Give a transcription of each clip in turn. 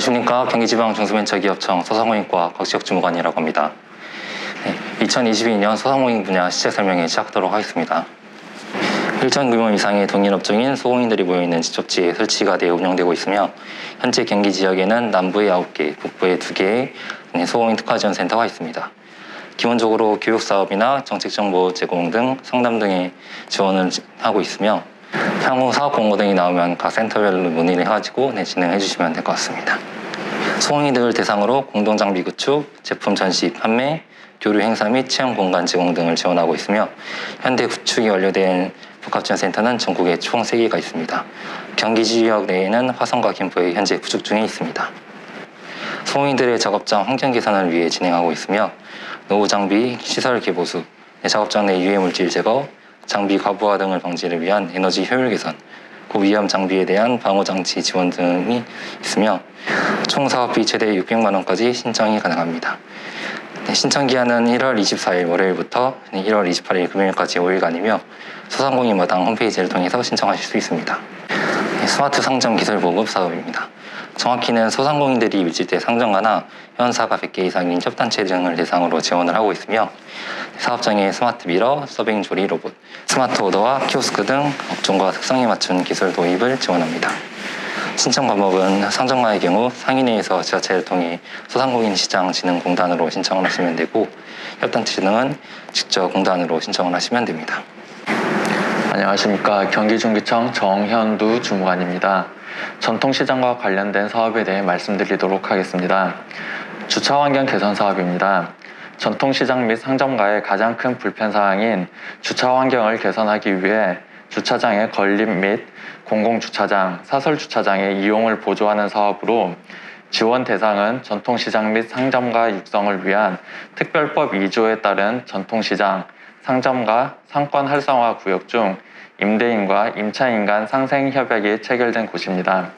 안녕하십니까. 경기지방 중소벤처기업청 소상공인과 곽지혁 주무관이라고 합니다. 네, 2022년 소상공인 분야 시책 설명회 시작하도록 하겠습니다. 일정 규모 이상의 동일업종인 소공인들이 모여있는 지적지에 설치가 되어 운영되고 있으며 현재 경기 지역에는 남부에 9개, 북부에 2개의 소공인 특화지원센터가 있습니다. 기본적으로 교육사업이나 정책정보 제공 등 상담 등의 지원을 하고 있으며 향후 사업 공고 등이 나오면 각 센터별로 문의를 해가지고 네, 진행해 주시면 될 것 같습니다. 소공인들 대상으로 공동장비 구축, 제품 전시, 판매, 교류 행사 및 체험 공간 제공 등을 지원하고 있으며 현대 구축이 완료된 복합지원센터는 전국에 총 3개가 있습니다. 경기 지역 내에는 화성과 김포에 현재 구축 중에 있습니다. 소공인들의 작업장 환경 개선을 위해 진행하고 있으며 노후 장비, 시설 개보수, 작업장 내 유해 물질 제거, 장비 과부하 등을 방지를 위한 에너지 효율 개선, 고위험 장비에 대한 방호 장치 지원 등이 있으며 총 사업비 최대 600만 원까지 신청이 가능합니다. 네, 신청 기한은 1월 24일 월요일부터 1월 28일 금요일까지 5일간이며 소상공인마당 홈페이지를 통해서 신청하실 수 있습니다. 네, 스마트 상점 기술 보급 사업입니다. 정확히는 소상공인들이 밀집대 상점가나 회원사가 100개 이상인 협단체 등을 대상으로 지원을 하고 있으며 사업장에 스마트 미러, 서빙 조리 로봇, 스마트 오더와 키오스크 등 업종과 특성에 맞춘 기술 도입을 지원합니다. 신청 방법은 상점가의 경우 상인회에서 지자체를 통해 소상공인 시장 진흥공단으로 신청을 하시면 되고 협단체 등은 직접 공단으로 신청을 하시면 됩니다. 안녕하십니까. 경기중기청 정현두 주무관입니다. 전통시장과 관련된 사업에 대해 말씀드리도록 하겠습니다. 주차 환경 개선 사업입니다. 전통시장 및 상점가의 가장 큰 불편사항인 주차 환경을 개선하기 위해 주차장의 건립 및 공공주차장, 사설주차장의 이용을 보조하는 사업으로 지원 대상은 전통시장 및 상점가 육성을 위한 특별법 2조에 따른 전통시장, 상점가, 상권 활성화 구역 중 임대인과 임차인 간 상생 협약이 체결된 곳입니다.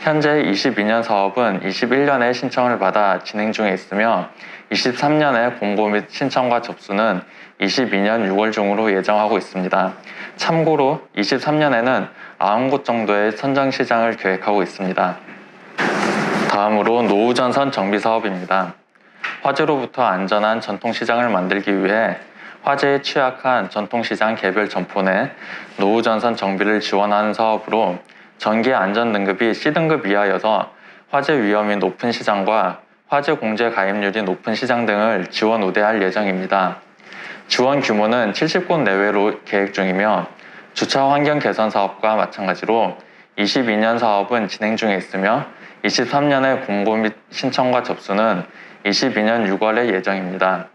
현재 22년 사업은 21년에 신청을 받아 진행 중에 있으며 23년에 공고 및 신청과 접수는 22년 6월 중으로 예정하고 있습니다. 참고로 23년에는 90곳 정도의 선정 시장을 계획하고 있습니다. 다음으로 노후전선 정비 사업입니다. 화재로부터 안전한 전통시장을 만들기 위해 화재에 취약한 전통시장 개별 점포 내 노후전선 정비를 지원하는 사업으로 전기 안전 등급이 C등급 이하여서 화재 위험이 높은 시장과 화재 공제 가입률이 높은 시장 등을 지원 우대할 예정입니다. 지원 규모는 70곳 내외로 계획 중이며 주차 환경 개선 사업과 마찬가지로 22년 사업은 진행 중에 있으며 23년에 공고 및 신청과 접수는 22년 6월에 예정입니다.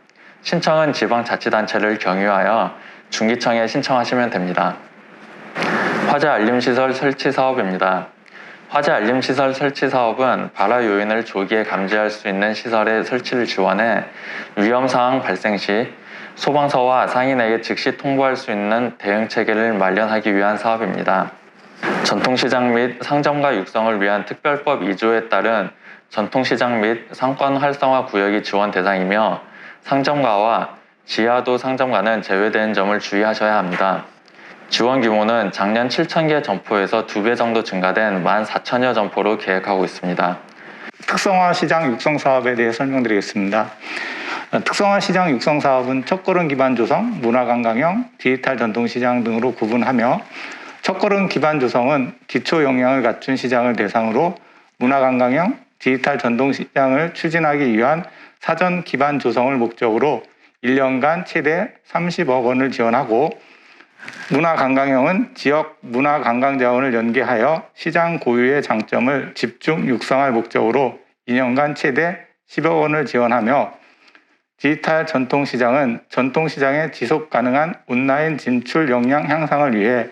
신청은 지방자치단체를 경유하여 중기청에 신청하시면 됩니다. 화재 알림시설 설치 사업입니다. 화재 알림시설 설치 사업은 발화 요인을 조기에 감지할 수 있는 시설의 설치를 지원해 위험사항 발생 시 소방서와 상인에게 즉시 통보할 수 있는 대응 체계를 마련하기 위한 사업입니다. 전통시장 및 상점가 육성을 위한 특별법 2조에 따른 전통시장 및 상권 활성화 구역이 지원 대상이며 상점가와 지하도 상점가는 제외되는 점을 주의하셔야 합니다. 지원 규모는 작년 7,000개 점포에서 2배 정도 증가된 14,000여 점포로 계획하고 있습니다. 특성화 시장 육성 사업에 대해 설명드리겠습니다. 어, 특성화 시장 육성 사업은 첫걸음 기반 조성, 문화 관광형, 디지털 전통 시장 등으로 구분하며 첫걸음 기반 조성은 기초 역량을 갖춘 시장을 대상으로 문화 관광형, 디지털 전통 시장을 추진하기 위한 사전 기반 조성을 목적으로 1년간 최대 30억 원을 지원하고 문화관광형은 지역 문화관광 자원을 연계하여 시장 고유의 장점을 집중 육성할 목적으로 2년간 최대 10억 원을 지원하며 디지털 전통시장은 전통시장의 지속 가능한 온라인 진출 역량 향상을 위해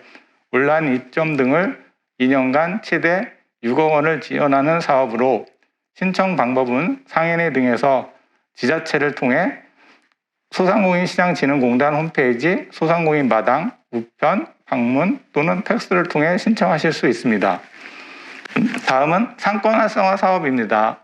온라인 입점 등을 2년간 최대 6억 원을 지원하는 사업으로 신청 방법은 상인회 등에서 지자체를 통해 소상공인 시장진흥공단 홈페이지 소상공인 마당 우편 방문 또는 텍스를 통해 신청하실 수 있습니다. 다음은 상권 활성화 사업입니다.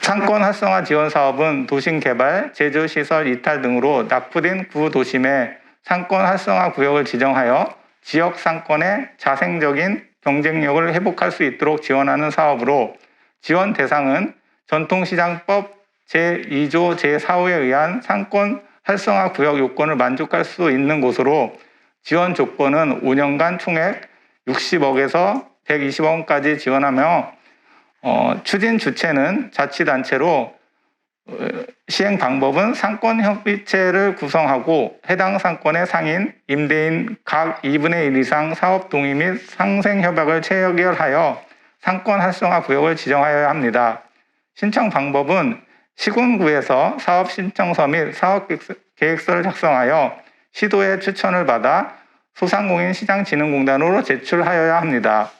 상권 활성화 지원 사업은 도심 개발, 제조 시설 이탈 등으로 낙후된 구 도심의 상권 활성화 구역을 지정하여 지역 상권의 자생적인 경쟁력을 회복할 수 있도록 지원하는 사업으로 지원 대상은 전통시장법 제2조 제4호에 의한 상권 활성화 구역 요건을 만족할 수 있는 곳으로 지원 조건은 5년간 총액 60억에서 120억까지 지원하며 어, 추진 주체는 자치단체로 어, 시행 방법은 상권 협의체를 구성하고 해당 상권의 상인, 임대인 각 2분의 1 이상 사업 동의 및 상생 협약을 체결하여 상권 활성화 구역을 지정하여야 합니다. 신청 방법은 시군구에서 사업 신청서 및 사업 계획서를 작성하여 시도의 추천을 받아 소상공인 시장진흥공단으로 제출하여야 합니다.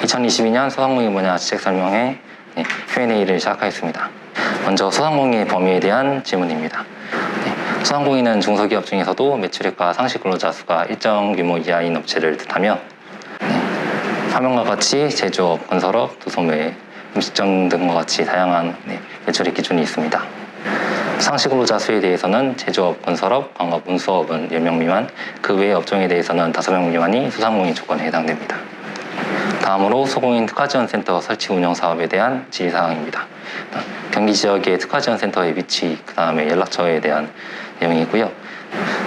2022년 소상공인 분야 지책 설명회 네, Q&A를 시작하겠습니다. 먼저 소상공인의 범위에 대한 질문입니다. 네, 소상공인은 중소기업 중에서도 매출액과 상시 근로자 수가 일정 규모 이하인 업체를 뜻하며 네, 화면과 같이 제조업, 건설업, 도소매, 음식점 등과 같이 다양한 네, 매출액 기준이 있습니다. 상시 근로자 수에 대해서는 제조업, 건설업, 광업, 운수업은 10명 미만, 그 외의 업종에 대해서는 5명 미만이 소상공인 조건에 해당됩니다. 다음으로 소공인 특화지원센터 설치 운영 사업에 대한 질의사항입니다. 경기 지역의 특화지원센터의 위치, 그 다음에 연락처에 대한 내용이고요.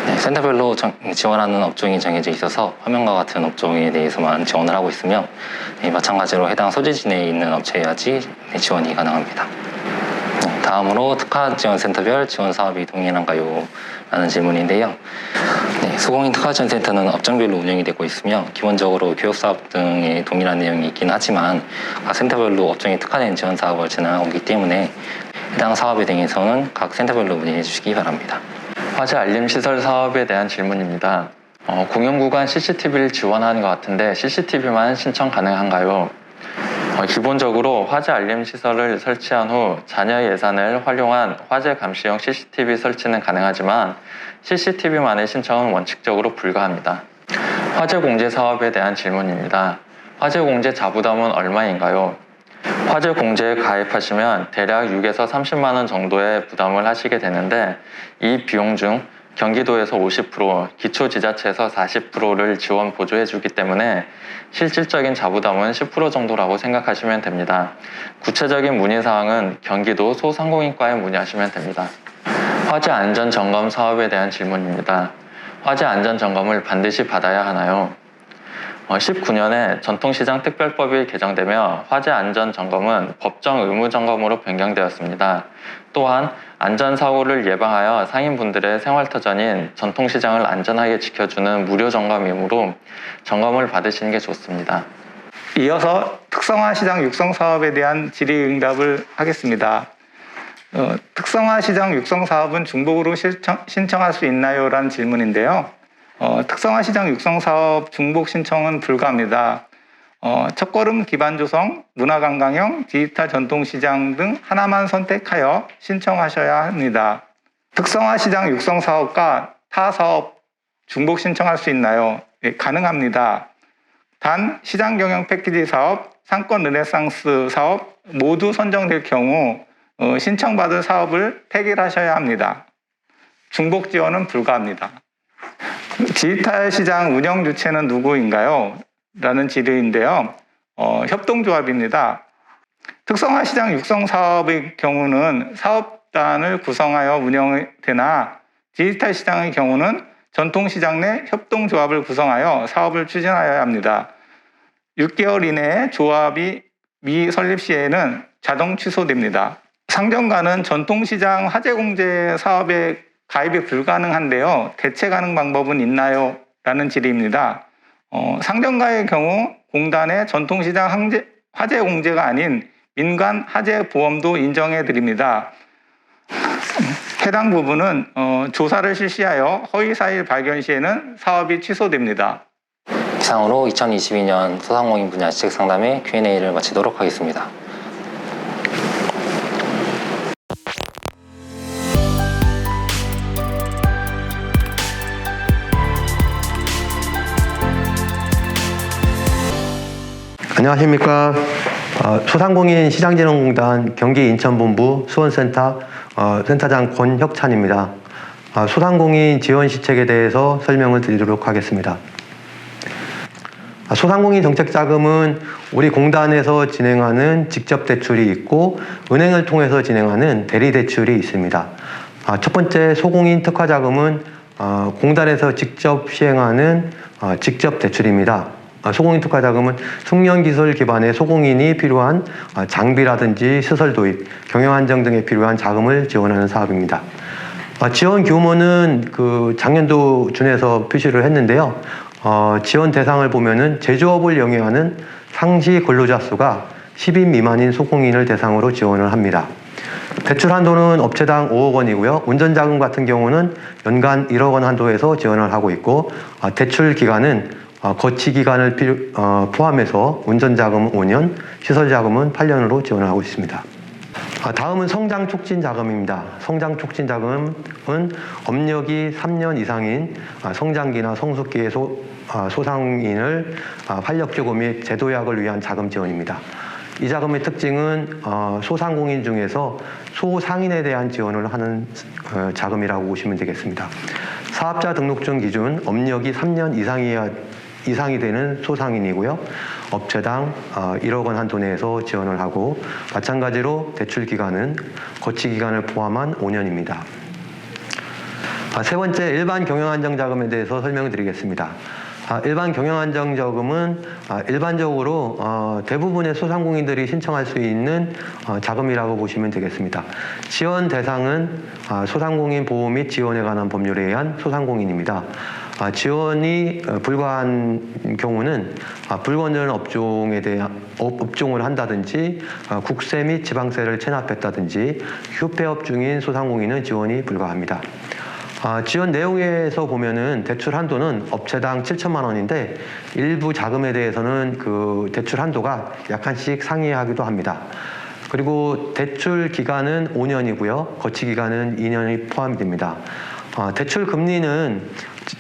네, 센터별로 정- 지원하는 업종이 정해져 있어서 화면과 같은 업종에 대해서만 지원을 하고 있으며 네, 마찬가지로 해당 소재지 내에 있는 업체여야지 네, 지원이 가능합니다. 네, 다음으로 특화 지원센터별 지원 사업이 동일한가요? 라는 질문인데요. 네, 소공인 특화 지원센터는 업종별로 운영이 되고 있으며 기본적으로 교육 사업 등의 동일한 내용이 있긴 하지만 각 센터별로 업종에 특화된 지원 사업을 진행하고 있기 때문에 해당 사업에 대해서는 각 센터별로 문의해 주시기 바랍니다. 화재 알림 시설 사업에 대한 질문입니다. 어, 공영구간 CCTV를 지원하는 것 같은데 CCTV만 신청 가능한가요? 어, 기본적으로 화재 알림 시설을 설치한 후 자녀 예산을 활용한 화재 감시용 CCTV 설치는 가능하지만 CCTV만의 신청은 원칙적으로 불가합니다. 화재 공제 사업에 대한 질문입니다. 화재 공제 자부담은 얼마인가요? 화재 공제에 가입하시면 대략 6에서 30만 원 정도의 부담을 하시게 되는데 이 비용 중 경기도에서 50%, 기초지자체에서 40%를 지원 보조해 주기 때문에 실질적인 자부담은 10% 정도라고 생각하시면 됩니다. 구체적인 문의 사항은 경기도 소상공인과에 문의하시면 됩니다. 화재 안전 점검 사업에 대한 질문입니다. 화재 안전 점검을 반드시 받아야 하나요? 19년에 전통시장 특별법이 개정되며 화재 안전 점검은 법정 의무 점검으로 변경되었습니다. 또한 안전사고를 예방하여 상인분들의 생활터전인 전통시장을 안전하게 지켜주는 무료 점검이므로 점검을 받으시는 게 좋습니다. 이어서 특성화 시장 육성 사업에 대한 질의응답을 하겠습니다. 어, 특성화 시장 육성 사업은 중복으로 신청, 신청할 수 있나요? 라는 질문인데요. 어, 특성화 시장 육성 사업 중복 신청은 불가합니다. 어, 첫걸음 기반 조성, 문화 관광형, 디지털 전통 시장 등 하나만 선택하여 신청하셔야 합니다. 특성화 시장 육성 사업과 타 사업 중복 신청할 수 있나요? 예, 가능합니다. 단 시장 경영 패키지 사업, 상권 르네상스 사업 모두 선정될 경우 어, 신청받을 사업을 폐기하셔야 합니다. 중복 지원은 불가합니다. 디지털 시장 운영 주체는 누구인가요? 라는 질의인데요. 어, 협동조합입니다. 특성화 시장 육성 사업의 경우는 사업단을 구성하여 운영되나 디지털 시장의 경우는 전통 시장 내 협동조합을 구성하여 사업을 추진하여야 합니다. 6개월 이내에 조합이 미 설립 시에는 자동 취소됩니다. 상점가는 전통시장 화재공제 사업에 가입이 불가능한데요. 대체 가능 방법은 있나요? 라는 질의입니다. 어, 상점가의 경우 공단의 전통시장 항제, 화재 공제가 아닌 민간 화재 보험도 인정해 드립니다. 해당 부분은 어, 조사를 실시하여 허위 사실 발견 시에는 사업이 취소됩니다. 이상으로 2022년 소상공인 분야 지책 상담의 Q&A를 마치도록 하겠습니다. 안녕하십니까. 어, 소상공인 시장진흥공단 경기 인천본부 수원센터 어, 센터장 권혁찬입니다. 아, 소상공인 지원 시책에 대해서 설명을 드리도록 하겠습니다. 아, 소상공인 정책 자금은 우리 공단에서 진행하는 직접 대출이 있고 은행을 통해서 진행하는 대리 대출이 있습니다. 아, 첫 번째 소공인 특화 자금은 아, 공단에서 직접 시행하는 아, 직접 대출입니다. 아, 소공인 특화 자금은 숙련 기술 기반의 소공인이 필요한 아, 장비라든지 시설 도입, 경영 안정 등에 필요한 자금을 지원하는 사업입니다. 아, 지원 규모는 그 작년도 준해서 표시를 했는데요. 어, 지원 대상을 보면은 제조업을 영위하는 상시 근로자 수가 10인 미만인 소공인을 대상으로 지원을 합니다. 대출 한도는 업체당 5억 원이고요. 운전 자금 같은 경우는 연간 1억 원 한도에서 지원을 하고 있고 아, 대출 기간은 어, 거치 기간을 필요- 어, 포함해서 운전 자금은 5년, 시설 자금은 8년으로 지원하고 있습니다. 아, 다음은 성장 촉진 자금입니다. 성장 촉진 자금은 업력이 3년 이상인 아, 성장기나 성숙기의 소, 아, 소상인을 아, 활력주고 및 제도약을 위한 자금 지원입니다. 이 자금의 특징은 어, 소상공인 중에서 소상인에 대한 지원을 하는 어, 자금이라고 보시면 되겠습니다. 사업자 등록증 기준 업력이 3년 이상이야 이상이 되는 소상인이고요. 업체당 어, 1억 원 한도 내에서 지원을 하고 마찬가지로 대출 기간은 거치 기간을 포함한 5년입니다. 아, 세 번째 일반 경영안정 자금에 대해서 설명을 드리겠습니다. 아, 일반 경영안정 자금은 아, 일반적으로 어, 대부분의 소상공인들이 신청할 수 있는 어, 자금이라고 보시면 되겠습니다. 지원 대상은 아, 소상공인 보호 및 지원에 관한 법률에 의한 소상공인입니다. 아, 지원이 어, 불가한 경우는 아, 불건전 업종에 대한 업- 업종을 한다든지 아, 국세 및 지방세를 체납했다든지 휴폐업 중인 소상공인은 지원이 불가합니다. 아, 지원 내용에서 보면은 대출 한도는 업체당 7천만 원인데 일부 자금에 대해서는 그 대출 한도가 약간씩 상이하기도 합니다. 그리고 대출 기간은 5년이고요. 거치 기간은 2년이 포함이 됩니다. 아, 대출 금리는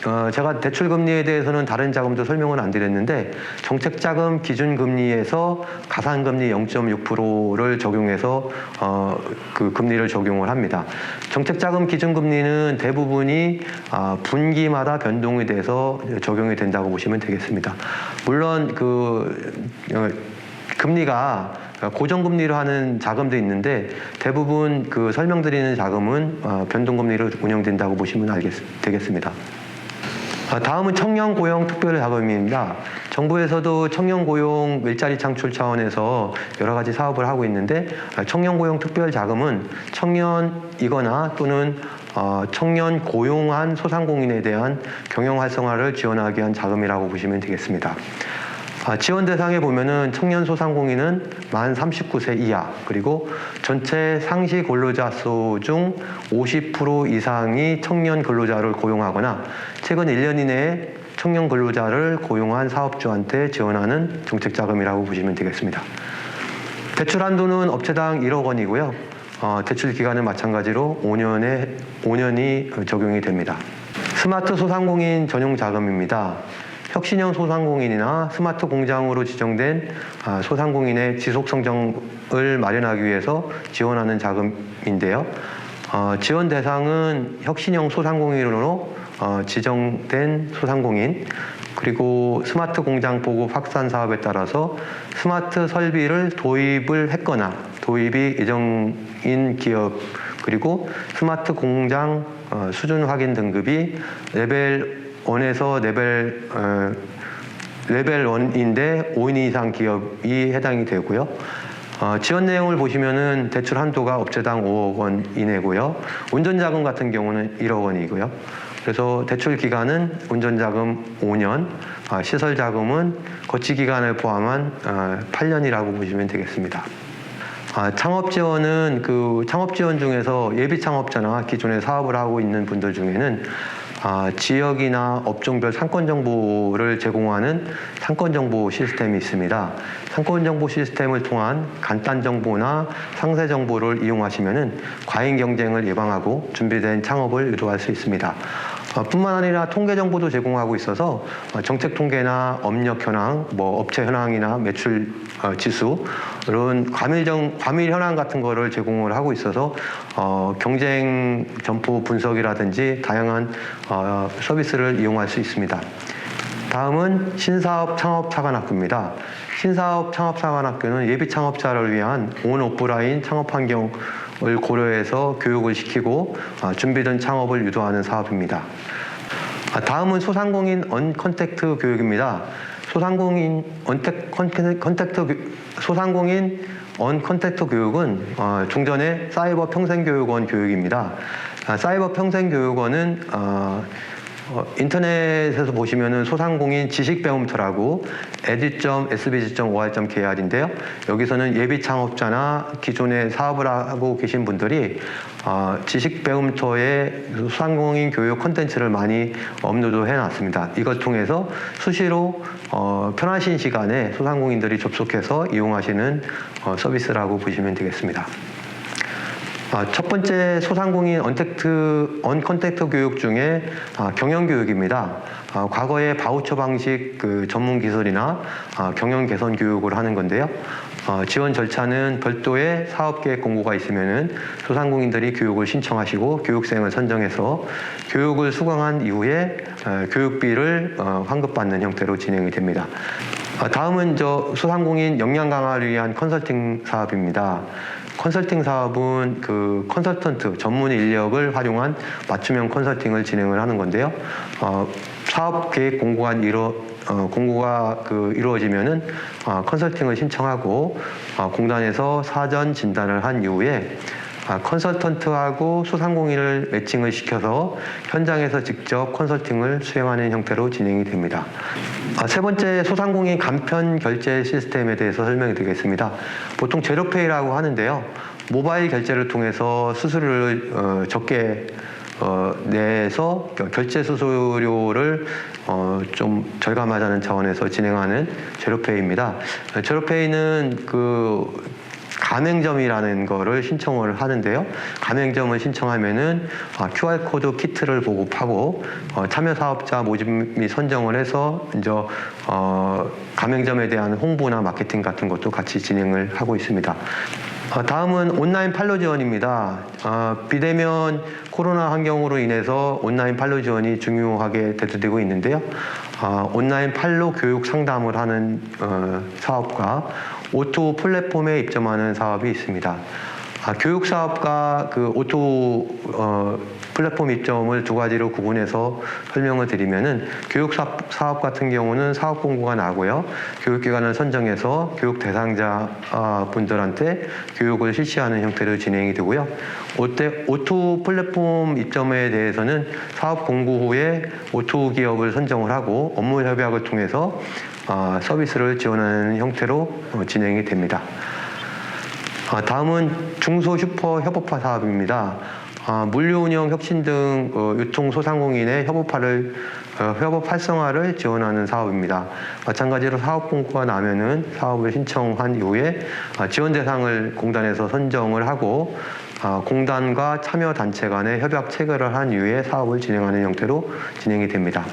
어, 제가 대출 금리에 대해서는 다른 자금도 설명을 안 드렸는데 정책 자금 기준 금리에서 가산 금리 0.6%를 적용해서 어, 그 금리를 적용을 합니다. 정책 자금 기준 금리는 대부분이 아, 분기마다 변동이 돼서 적용이 된다고 보시면 되겠습니다. 물론 그 어, 금리가 고정금리로 하는 자금도 있는데 대부분 그 설명드리는 자금은 어, 변동금리로 운영된다고 보시면 알겠, 되겠습니다. 아, 다음은 청년 고용 특별 자금입니다. 정부에서도 청년 고용 일자리 창출 차원에서 여러 가지 사업을 하고 있는데 아, 청년 고용 특별 자금은 청년이거나 또는 어, 청년 고용한 소상공인에 대한 경영 활성화를 지원하기 위한 자금이라고 보시면 되겠습니다. 아, 지원 대상에 보면은 청년 소상공인은 만 39세 이하 그리고 전체 상시 근로자 수 중 50% 이상이 청년 근로자를 고용하거나 최근 1년 이내에 청년 근로자를 고용한 사업주한테 지원하는 정책 자금이라고 보시면 되겠습니다. 대출 한도는 업체당 1억 원이고요. 어, 대출 기간은 마찬가지로 5년에 5년이 적용이 됩니다. 스마트 소상공인 전용 자금입니다. 혁신형 소상공인이나 스마트 공장으로 지정된 아, 소상공인의 지속 성장을 마련하기 위해서 지원하는 자금인데요. 어, 지원 대상은 혁신형 소상공인으로 어, 지정된 소상공인 그리고 스마트 공장 보급 확산 사업에 따라서 스마트 설비를 도입을 했거나 도입이 예정인 기업 그리고 스마트 공장 어, 수준 확인 등급이 레벨 1에서 레벨 어, 레벨 1인데 5인 이상 기업이 해당이 되고요. 어, 지원 내용을 보시면은 대출 한도가 업체당 5억 원 이내고요. 운전자금 같은 경우는 1억 원이고요. 그래서 대출 기간은 운전자금 5년, 아, 시설 자금은 거치 기간을 포함한 어, 8년이라고 보시면 되겠습니다. 아, 창업 지원은 그 창업 지원 중에서 예비 창업자나 기존에 사업을 하고 있는 분들 중에는 아, 지역이나 업종별 상권 정보를 제공하는 상권 정보 시스템이 있습니다. 상권 정보 시스템을 통한 간단 정보나 상세 정보를 이용하시면은 과잉 경쟁을 예방하고 준비된 창업을 유도할 수 있습니다. 어, 뿐만 아니라 통계 정보도 제공하고 있어서 어, 정책 통계나 업력 현황, 뭐 업체 현황이나 매출 어, 지수 이런 과밀정 과밀 현황 같은 거를 제공을 하고 있어서 어, 경쟁 점포 분석이라든지 다양한 어, 서비스를 이용할 수 있습니다. 다음은 신사업 창업 사관학교입니다. 신사업 창업 사관학교는 예비 창업자를 위한 온 오프라인 창업 환경 을 고려해서 교육을 시키고 아, 준비된 창업을 유도하는 사업입니다. 아, 다음은 소상공인 언컨택트 교육입니다. 소상공인 언택 컨택- 컨택트 교- 소상공인 언컨택트 교육은 어, 종전의 사이버 평생교육원 교육입니다. 아, 사이버 평생교육원은 어, 어, 인터넷에서 보시면은 소상공인 지식배움터라고 edu.sbg.or.kr인데요. 여기서는 예비 창업자나 기존에 사업을 하고 계신 분들이 어, 지식배움터에 소상공인 교육 콘텐츠를 많이 업로드 해 놨습니다. 이걸 통해서 수시로 어, 편하신 시간에 소상공인들이 접속해서 이용하시는 어, 서비스라고 보시면 되겠습니다. 아, 첫 번째 소상공인 언택트, 언컨택트 교육 중에 아, 경영 교육입니다. 아, 과거에 바우처 방식 그 전문 기술이나 아, 경영 개선 교육을 하는 건데요. 어, 지원 절차는 별도의 사업 계획 공고가 있으면은 소상공인들이 교육을 신청하시고 교육생을 선정해서 교육을 수강한 이후에 어, 교육비를 어, 환급받는 형태로 진행이 됩니다. 아, 다음은 저 소상공인 역량 강화를 위한 컨설팅 사업입니다. 컨설팅 사업은 그 컨설턴트 전문 인력을 활용한 맞춤형 컨설팅을 진행을 하는 건데요. 어, 사업 계획 공고가 이루 어, 공고가 그 이루어지면은 어, 컨설팅을 신청하고 어, 공단에서 사전 진단을 한 이후에 아, 컨설턴트하고 소상공인을 매칭을 시켜서 현장에서 직접 컨설팅을 수행하는 형태로 진행이 됩니다. 아, 세 번째 소상공인 간편 결제 시스템에 대해서 설명이 드리겠습니다. 보통 제로페이라고 하는데요. 모바일 결제를 통해서 수수료를 어, 적게 어, 내서 겨- 결제 수수료를 어, 좀 절감하자는 차원에서 진행하는 제로페이입니다. 어, 제로페이는 그 가맹점이라는 거를 신청을 하는데요. 가맹점을 신청하면은 아, QR 코드 키트를 보급하고 어, 참여 사업자 모집 및 선정을 해서 이제 어, 가맹점에 대한 홍보나 마케팅 같은 것도 같이 진행을 하고 있습니다. 어, 다음은 온라인 판로 지원입니다. 어, 비대면 코로나 환경으로 인해서 온라인 판로 지원이 중요하게 대두되고 있는데요. 어, 온라인 판로 교육 상담을 하는 어, 사업과 오토 플랫폼에 입점하는 사업이 있습니다. 아, 교육 사업과 그 오토 어, 플랫폼 입점을 두 가지로 구분해서 설명을 드리면은 교육 사업, 같은 경우는 사업 공고가 나고요. 교육기관을 선정해서 교육 대상자 아, 분들한테 교육을 실시하는 형태로 진행이 되고요. 오때, 오토 플랫폼 입점에 대해서는 사업 공고 후에 오토 기업을 선정을 하고 업무 협약을 통해서 아, 서비스를 지원하는 형태로 어, 진행이 됩니다. 아, 다음은 중소 슈퍼 협업화 사업입니다. 아, 물류 운영 혁신 등 어, 유통 소상공인의 협업화를 어, 협업 활성화를 지원하는 사업입니다. 마찬가지로 사업 공고가 나면은 사업을 신청한 이후에 아, 지원 대상을 공단에서 선정을 하고 아, 공단과 참여 단체 간의 협약 체결을 한 이후에 사업을 진행하는 형태로 진행이 됩니다.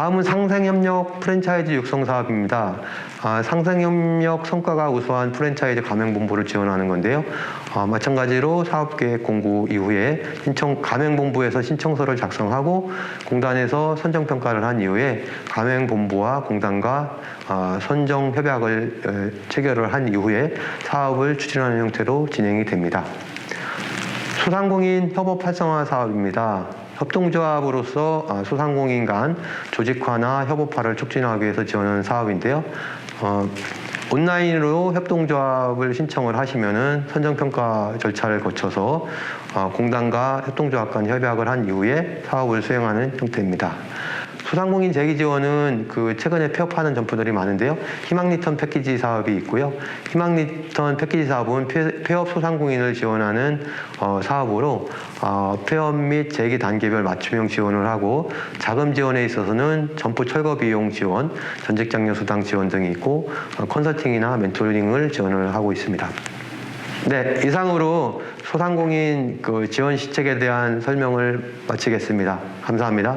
다음은 상생협력 프랜차이즈 육성 사업입니다. 아, 상생협력 성과가 우수한 프랜차이즈 가맹본부를 지원하는 건데요. 아, 마찬가지로 사업계획 공고 이후에 신청 가맹본부에서 신청서를 작성하고 공단에서 선정평가를 한 이후에 가맹본부와 공단과 아, 선정 협약을 에, 체결을 한 이후에 사업을 추진하는 형태로 진행이 됩니다. 소상공인 협업 활성화 사업입니다. 협동조합으로서 아, 소상공인 간 조직화나 협업화를 촉진하기 위해서 지원하는 사업인데요. 어, 온라인으로 협동조합을 신청을 하시면은 선정평가 절차를 거쳐서 어, 공단과 협동조합 간 협약을 한 이후에 사업을 수행하는 형태입니다. 소상공인 재기 지원은 그 최근에 폐업하는 점포들이 많은데요. 희망 리턴 패키지 사업이 있고요. 희망 리턴 패키지 사업은 폐- 폐업 소상공인을 지원하는 어, 사업으로 어, 폐업 및 재기 단계별 맞춤형 지원을 하고 자금 지원에 있어서는 점포 철거 비용 지원, 전직 장려 수당 지원 등이 있고 어, 컨설팅이나 멘토링을 지원을 하고 있습니다. 네, 이상으로 소상공인 그 지원 시책에 대한 설명을 마치겠습니다. 감사합니다.